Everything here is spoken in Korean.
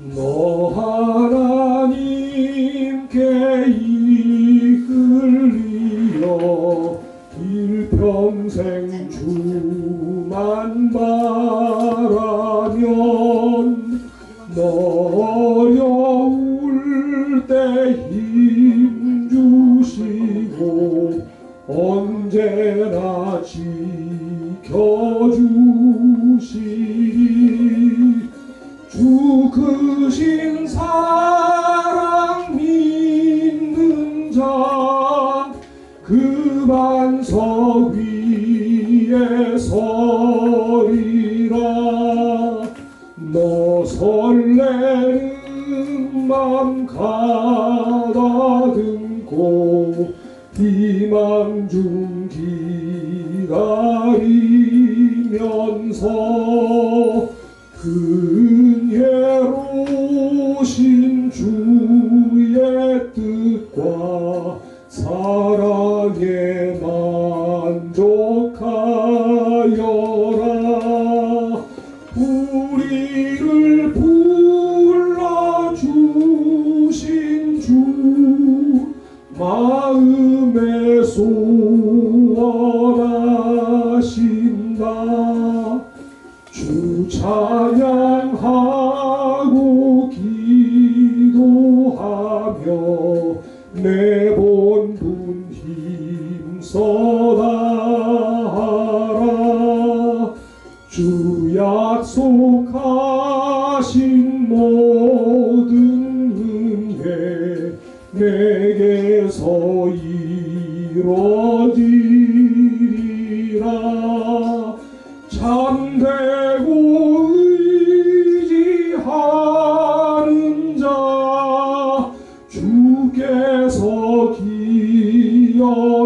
너 하나님께 이끌리어 일평생 주만 바라면 너 어려울 때 힘 주시고 언제나 지켜주시리. 주 크신 사랑 믿는 자 그 반석 위에 서리라. 너 설레는 맘 가다듬고 희망 중 기다리면서 근혜로우신 주의 뜻과 사랑에 만족하여라. 우리를 불러주신 주 마음에 소원하신다. 주 찬양 내 본분 힘써다하라. 주 약속하신 모든 은혜 내게서 이루어지리라. 참된 주께서 기억